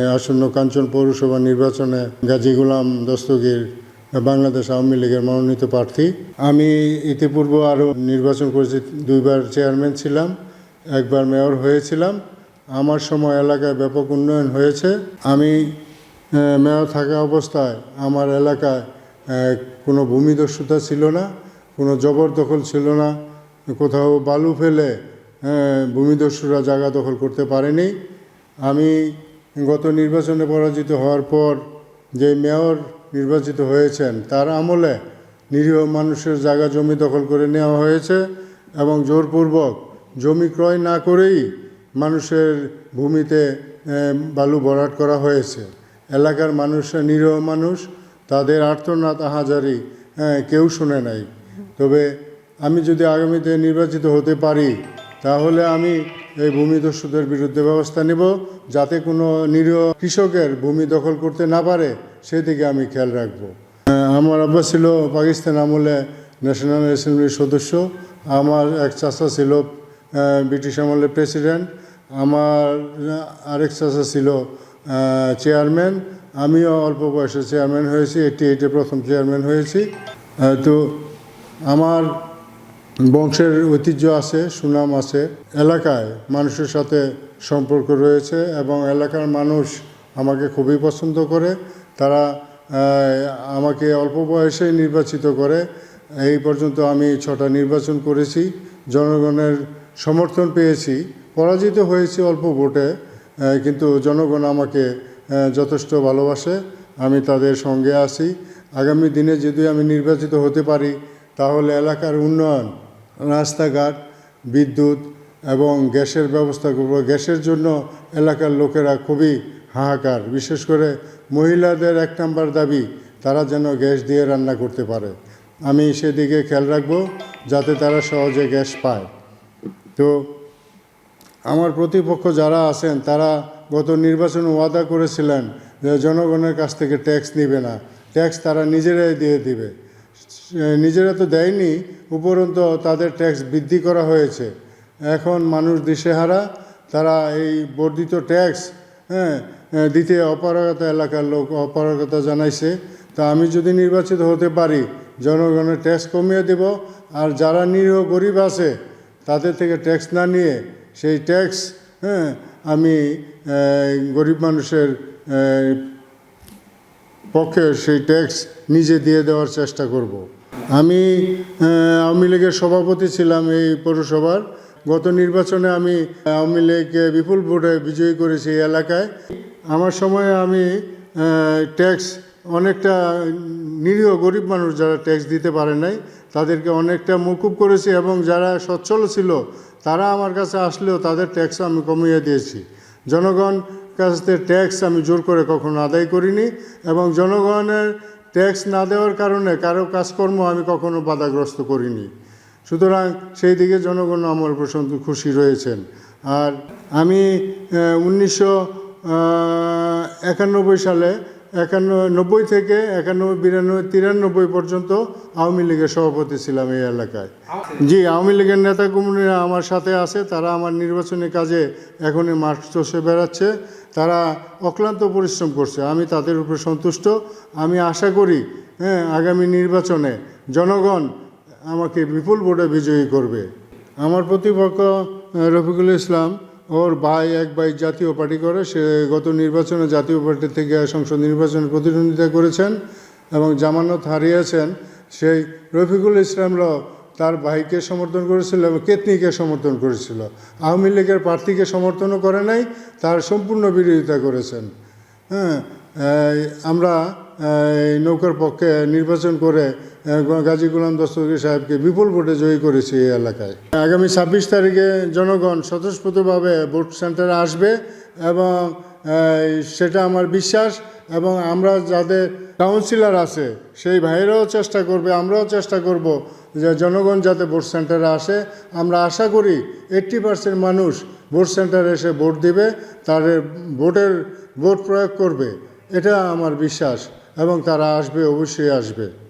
আসন্ন কাঞ্চন পৌরসভা নির্বাচনে গাজী গোলাম দস্তগীর বাংলাদেশ আওয়ামী লীগের মনোনীত প্রার্থী। আমি ইতিপূর্বে আরও নির্বাচন করেছি, দুইবার চেয়ারম্যান ছিলাম, একবার মেয়র হয়েছিলাম। আমার সময় এলাকায় ব্যাপক উন্নয়ন হয়েছে। আমি মেয়র থাকা অবস্থায় আমার এলাকায় কোনো ভূমিদস্যুতা ছিল না, কোনো জবরদখল ছিল না। কোথাও বালু ফেলে ভূমিদস্যুরা জায়গা দখল করতে পারেনি। আমি গত নির্বাচনে পরাজিত হওয়ার পর যে মেয়র নির্বাচিত হয়েছেন, তার আমলে নিরীহ মানুষের জায়গা জমি দখল করে নেওয়া হয়েছে এবং জোরপূর্বক জমি ক্রয় না করেই মানুষের ভূমিতে বালু ভরাট করা হয়েছে। এলাকার মানুষ, নিরীহ মানুষ, তাদের আর্তনাদ আহাজারি কেউ শুনে নাই। তবে আমি যদি আগামীতে নির্বাচিত হতে পারি, তাহলে আমি এই ভূমিদস্যুদের বিরুদ্ধে ব্যবস্থা নেব যাতে কোনো নিরীহ কৃষকের ভূমি দখল করতে না পারে সেদিকে আমি খেয়াল রাখব। আমার আব্বা ছিল পাকিস্তান আমলে ন্যাশনাল অ্যাসেম্বলির সদস্য। আমার এক চাচা ছিল ব্রিটিশ আমলের প্রেসিডেন্ট। আমার আরেক চাচা ছিল চেয়ারম্যান। আমিও অল্প বয়সে চেয়ারম্যান হয়েছি এইটি এইটে প্রথম চেয়ারম্যান হয়েছি। তো আমার বংশের ঐতিহ্য আছে, সুনাম আছে, এলাকায় মানুষের সাথে সম্পর্ক রয়েছে এবং এলাকার মানুষ আমাকে খুবই পছন্দ করে। তারা আমাকে অল্প বয়সে নির্বাচিত করে। এই পর্যন্ত আমি ছটা নির্বাচন করেছি, জনগণের সমর্থন পেয়েছি। পরাজিত হয়েছি অল্প ভোটে কিন্তু জনগণ আমাকে যথেষ্ট ভালোবাসে। আমি তাদের সঙ্গে আছি। আগামী দিনে যদি আমি নির্বাচিত হতে পারি, তাহলে এলাকার উন্নয়ন রাস্তাঘাট, বিদ্যুৎ এবং গ্যাসের ব্যবস্থা করব। গ্যাসের জন্য এলাকার লোকেরা খুবই হাহাকার। বিশেষ করে মহিলাদের এক নাম্বার দাবি, তারা যেন গ্যাস দিয়ে রান্না করতে পারে। আমি সেদিকে খেয়াল রাখব, যাতে তারা সহজে গ্যাস পায়। তো আমার প্রতিপক্ষ যারা আছেন, তারা গত নির্বাচনে ওয়াদা করেছিলেন যে জনগণের কাছ থেকে ট্যাক্স নেবে না। ট্যাক্স তারা নিজেরাই দিয়ে দিবে। নিজেরা তো দেয়নি, উপরন্ত তাদের ট্যাক্স বৃদ্ধি করা হয়েছে। এখন মানুষ দিশেহারা, তারা এই বর্ধিত ট্যাক্স হ্যাঁ দিতে অপারগতা এলাকার লোক অপারগতা জানাইছে। তা আমি যদি নির্বাচিত হতে পারি, জনগণের ট্যাক্স কমিয়ে দেব, আর যারা নিরীহ গরিব আছে, তাদের থেকে ট্যাক্স না নিয়ে সেই ট্যাক্স হ্যাঁ আমি গরিব মানুষের পক্ষে সেই ট্যাক্স নিজে দিয়ে দেওয়ার চেষ্টা করব। আমি আওয়ামী লীগের সভাপতি ছিলাম এই পৌরসভার। গত নির্বাচনে আমি আওয়ামী লীগকে বিপুল ভোটে বিজয়ী করেছি এই এলাকায়। আমার সময়ে আমি ট্যাক্স অনেকটা নিরীহ গরিব মানুষ যারা ট্যাক্স দিতে পারে নাই, তাদেরকে অনেকটা মকুব করেছি এবং যারা সচ্ছল ছিল, তারা আমার কাছে আসলেও তাদের ট্যাক্স আমি কমিয়ে দিয়েছি। জনগণ কাছ ট্যাক্স আমি জোর করে কখনো আদায় করিনি এবং জনগণের ট্যাক্স না দেওয়ার কারণে কারও কাজকর্ম আমি কখনো বাধাগ্রস্ত করিনি। সুতরাং সেই দিকে জনগণ আমার প্রসন্ত খুশি রয়েছেন। আর আমি উনিশশো একানব্বই সালে একান্ন, নব্বই থেকে একানব্বই বিরানব্বই তিরানব্বই পর্যন্ত আওয়ামী লীগের সভাপতি ছিলাম এই এলাকায়। জি, আওয়ামী লীগের নেতা কর্মীরা আমার সাথে আছে, তারা আমার নির্বাচনী কাজে এখনই মাঠ চষে বেড়াচ্ছে, তারা অক্লান্ত পরিশ্রম করছে, আমি তাদের উপর সন্তুষ্ট। আমি আশা করি হ্যাঁ আগামী নির্বাচনে জনগণ আমাকে বিপুল ভোটে বিজয়ী করবে। আমার প্রতিপক্ষ রফিকুল ইসলাম ওর ভাই এক ভাই জাতীয় পার্টি করে, সে গত নির্বাচনে জাতীয় পার্টি থেকে সংসদ নির্বাচনে প্রতিদ্বন্দ্বিতা করেছেন এবং জামানত হারিয়েছেন। সেই রফিকুল ইসলামরাও তার ভাইকে সমর্থন করেছিল এবং কেতনিকে সমর্থন করেছিল। আওয়ামী লীগের প্রার্থীকে সমর্থনও করে নাই, তার সম্পূর্ণ বিরোধিতা করেছেন। হ্যাঁ আমরা নৌকার পক্ষে নির্বাচন করে গাজী গোলাম দস্তগীর সাহেবকে বিপুল ভোটে জয়ী করেছি এই এলাকায়। আগামী ছাব্বিশ তারিখে জনগণ স্বতঃস্ফূর্তভাবে ভোট সেন্টারে আসবে এবং সেটা আমার বিশ্বাস এবং আমরা যাদের কাউন্সিলর আছে, সেই ভাইয়েরাও চেষ্টা করবে, আমরাও চেষ্টা করব যে জনগণ যাতে ভোট সেন্টারে আসে। আমরা আশা করি এইট্টি পার্সেন্ট মানুষ ভোট সেন্টারে এসে ভোট দিবে, তাদের ভোটের, ভোট প্রয়োগ করবে। এটা আমার বিশ্বাস। এবং তারা আসবে অবশ্যই আসবে।